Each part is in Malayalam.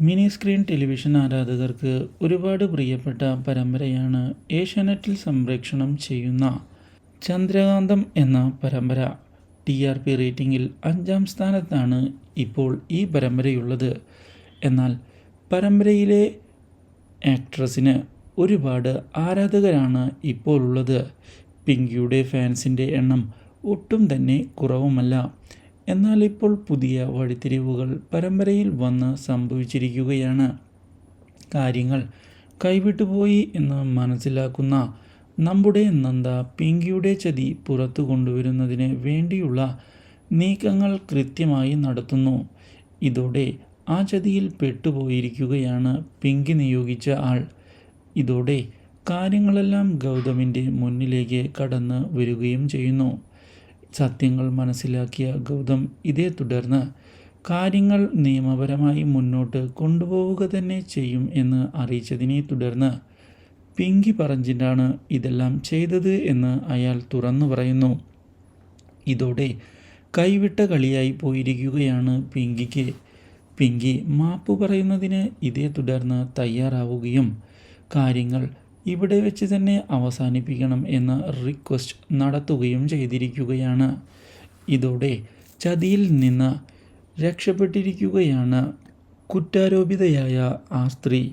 മിനി സ്ക്രീൻ ടെലിവിഷൻ ആരാധകർക്ക് ഒരുപാട് പ്രിയപ്പെട്ട പരമ്പരയാണ് ഏഷ്യാനെറ്റിൽ സംപ്രേക്ഷണം ചെയ്യുന്ന ചന്ദ്രകാന്തം എന്ന പരമ്പര. ടി ആർ പി റേറ്റിംഗിൽ അഞ്ചാം സ്ഥാനത്താണ് ഇപ്പോൾ ഈ പരമ്പരയുള്ളത്. എന്നാൽ പരമ്പരയിലെ ആക്ട്രസിന് ഒരുപാട് ആരാധകരാണ് ഇപ്പോൾ ഉള്ളത് പിങ്കിയുടെ ഫാൻസിന്റെ എണ്ണം ഒട്ടും തന്നെ കുറവുമല്ല. എന്നാൽ ഇപ്പോൾ പുതിയ വഴിത്തിരിവുകൾ പരമ്പരയിൽ വന്ന് സംഭവിച്ചിരിക്കുകയാണ്. കാര്യങ്ങൾ കൈവിട്ടുപോയി എന്ന് മനസ്സിലാക്കുന്ന നമ്മുടെ നന്ദ പിങ്കിയുടെ ചതി പുറത്തു കൊണ്ടുവരുന്നതിന് വേണ്ടിയുള്ള നീക്കങ്ങൾ കൃത്യമായി നടത്തുന്നു. ഇതോടെ ആ ചതിയിൽ പെട്ടുപോയിരിക്കുകയാണ് പിങ്കി നിയോഗിച്ച ആൾ. ഇതോടെ കാര്യങ്ങളെല്ലാം ഗൗതമിന്റെ മുന്നിലേക്ക് കടന്ന് വരികയും ചെയ്യുന്നു. സത്യങ്ങൾ മനസ്സിലാക്കിയ ഗൗതം ഇതേ തുടർന്ന് കാര്യങ്ങൾ നിയമപരമായി മുന്നോട്ട് കൊണ്ടുപോവുക തന്നെ ചെയ്യും എന്ന് അറിയിച്ചതിനെ തുടർന്ന് പിങ്കി പറഞ്ഞിട്ടാണ് ഇതെല്ലാം ചെയ്തത് എന്ന് അയാൾ തുറന്നു പറയുന്നു. ഇതോടെ കൈവിട്ട കളിയായി പോയിരിക്കുകയാണ് പിങ്കിക്ക്. പിങ്കി മാപ്പ് പറയുന്നതിന് ഇതേ തുടർന്ന് തയ്യാറാവുകയും കാര്യങ്ങൾ ഇവിടെ വെച്ച് തന്നെ അവസാനിപ്പിക്കണം എന്ന റിക്വസ്റ്റ് നടത്തുകയും ചെയ്തിരിക്കുകയാണ്. ഇതോടെ ചതിയിൽ നിന്ന് രക്ഷപ്പെട്ടിരിക്കുകയാണ് കുറ്റാരോപിതയായ ആ സ്ത്രീ.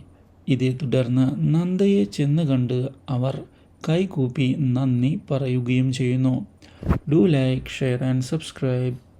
ഇതേ തുടർന്ന് നന്ദയെ ചെന്ന് കണ്ട് അവർ കൈകൂപ്പി നന്ദി പറയുകയും ചെയ്യുന്നു. Do like share and subscribe.